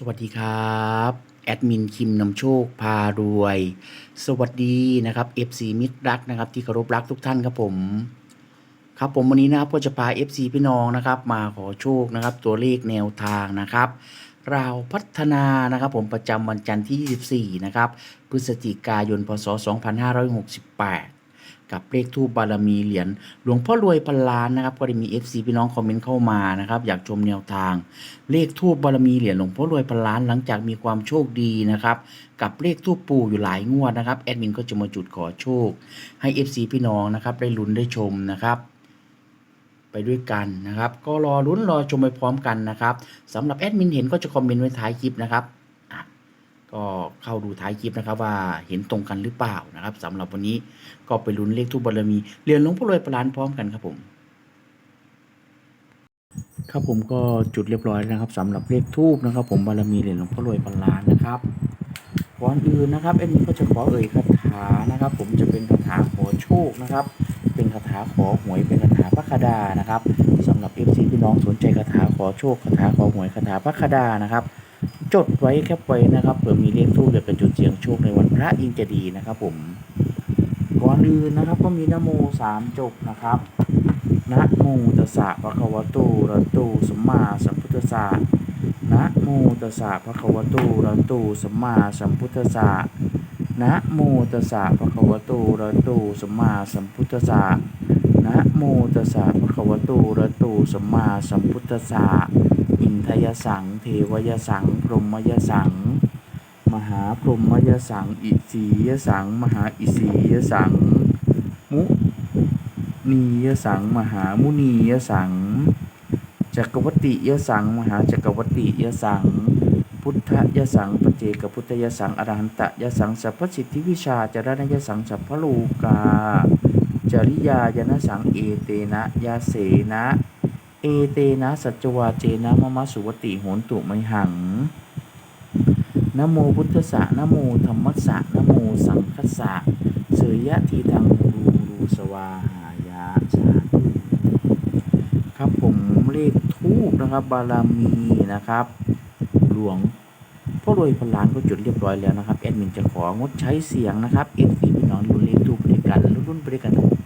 สวัสดีครับแอดมินคิมนำโชคพารวย สวัสดีนะครับ FC มิตรรักนะครับ ที่เคารพรักทุกท่านครับผม ครับผมวันนี้นะครับก็จะพา FC พี่น้องนะครับ มาขอโชคนะครับ ตัวเลขแนวทางนะครับราวพัฒนานะครับ ผมประจำวันจันทร์ที่ 24 นะครับ พฤศจิกายนพศ 2568 กับเลขทูปบารมีเหรียญหลวงพ่อรวยพันล้านนะครับ ก็ได้มี FC พี่น้องคอมเมนต์เข้ามานะครับ อยากชมแนวทาง เลขทูปบารมีเหรียญหลวงพ่อรวยพันล้าน หลังจากมีความโชคดีนะครับกับเลขทูปปู่อยู่หลายงวดนะครับแอดมินก็จะมาจุดขอโชค ให้ FC พี่น้องนะครับได้ลุ้นได้ชมนะครับไปด้วยกันนะครับ ก็รอลุ้นรอชมไปพร้อมกันนะครับสำหรับแอดมินเห็นก็จะคอมเมนต์ไว้ท้ายคลิปนะครับ ก็เข้าดูท้ายคลิปนะครับว่าเห็นตรงกันหรือเปล่านะครับสำหรับวันนี้ก็ไปลุ้นเลขทูปบารมีเหรียญหลวงพ่อรวยพันล้านพร้อมกันครับผมครับผมก็จุดเรียบร้อยแล้วนะครับสำหรับเลขทูบนะครับ ผมบารมีเหรียญหลวงพ่อรวยพันล้านนะครับก่อนอื่นนะครับเอ็มก็จะขอเอ่ยคาถานะครับ ผมจะเป็นคาถาขอโชคนะครับ เป็นคาถาขอหวยเป็นคาถาพระคดานะครับสำหรับเอฟซีพี่น้องสนใจคาถาขอโชคคาถาขอหวยคาถาพระคดานะครับ จดไว้แคปไว้นะครับเผื่อมีเลขทูบเดี๋ยวกระจุดเสียงโชคในวันพระยิ่งจะดีนะครับผมก่อนอื่นนะครับก็มีนโมสามจบนะครับนะโมตัสสะภะคะวะโตอะระหะโตสัมมาสัมพุทธัสสะนะโมตัสสะภะคะวะโตอะระหะโตสัมมาสัมพุทธัสสะนะโมตัสสะภะคะวะโตอะระหะโตสัมมาสัมพุทธัสสะนะโมตัสสะภะคะวะโตอะระหะโตสัมมาสัมพุทธัสสะ อินทยสัง เทวยสัง พรหมยสัง มหาพรหมยสัง อิสียสัง มหาอิสียสัง มุนียสัง มหามุนียสัง จักรวติยสัง มหาจักรวติยสัง พุทธยสังปเจกพุทธยสัง อรหันตยสัง สัพพสิทธิวิชาจรณยสัง สัพพโลกา จริยายนสัง เอเตนะยาเสนะ เอเตนะสัจวาเจนะมะมะสุวติโหนตุไมหังนโมพุทธสะนโมธรรมสะนโมสังคสะเสยยะทีทังรูรูสวาหายะสาครับผมเลขทูบนะครับ บารมีนะครับ หลวงพ่อรวยพันล้านก็จุดเรียบร้อยแล้วนะครับ แอดมินจะของดใช้เสียงนะครับเอฟซีพี่น้องรุ่นเลขทูบไปด้วยกันรุ่นไปด้วยกันครับค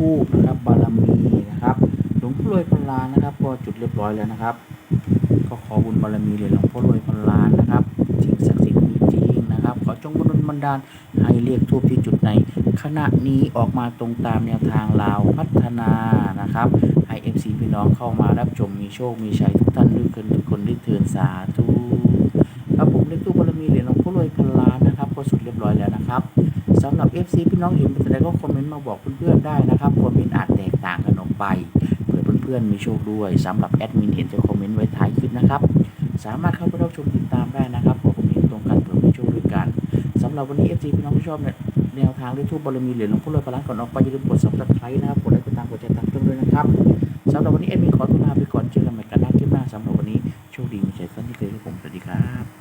ทูบนะครับบารมีนะครับหลวงพ่อรวยพันล้านนะครับก็จุดเรียบร้อยแล้วนะครับ ก็ขอบุญบารมีเหรียญหลวงพ่อรวยพันล้านนะครับสิ่งศักดิ์สิทธิ์มีจริงนะครับ ขอจงบันดลบันดาลให้เรียกทูบที่จุดในขณะนี้ออกมาตรงตามแนวทางลาวพัฒนานะครับให้เอฟซีพี่น้องเข้ามารับชมมีโชคมีชัยทุกท่านด้วยกันทุกคนด้วยเทินสาธุ หรับ FC พี่น้องเห็นเป็นอะไรก็คอมเมนต์มาบอกเพื่อนๆได้นะครับคอมเมนต์อาจแตกต่างกันออกไปเผื่อเพื่อนๆมีโชคด้วยสำหรับแอดมินเห็นจะคอมเมนต์ไว้ท้ายคลิปนะครับสามารถเข้าไปรับชมติดตามได้นะครับขอความเห็นตรงกันเผื่อมีโชคด้วยกันสำหรับวันนี้ FC พี่น้องที่ชอบเนี่ยแนวทางเลขทูบบารมีเหรียญหลวงพ่อรวยพลังก่อนออกไปอย่าลืมกด subscribe นะครับกดไลค์กดติดตามกดแชร์ตามเพื่อนด้วยนะครับสำหรับวันนี้แอดมินขอตัวลาไปก่อนเจอกันใหม่กันหน้าคลิปหน้าสำหรับวันนี้โชคดีมีชัยสั้นที่เคยให้ผมสวัสดีครับ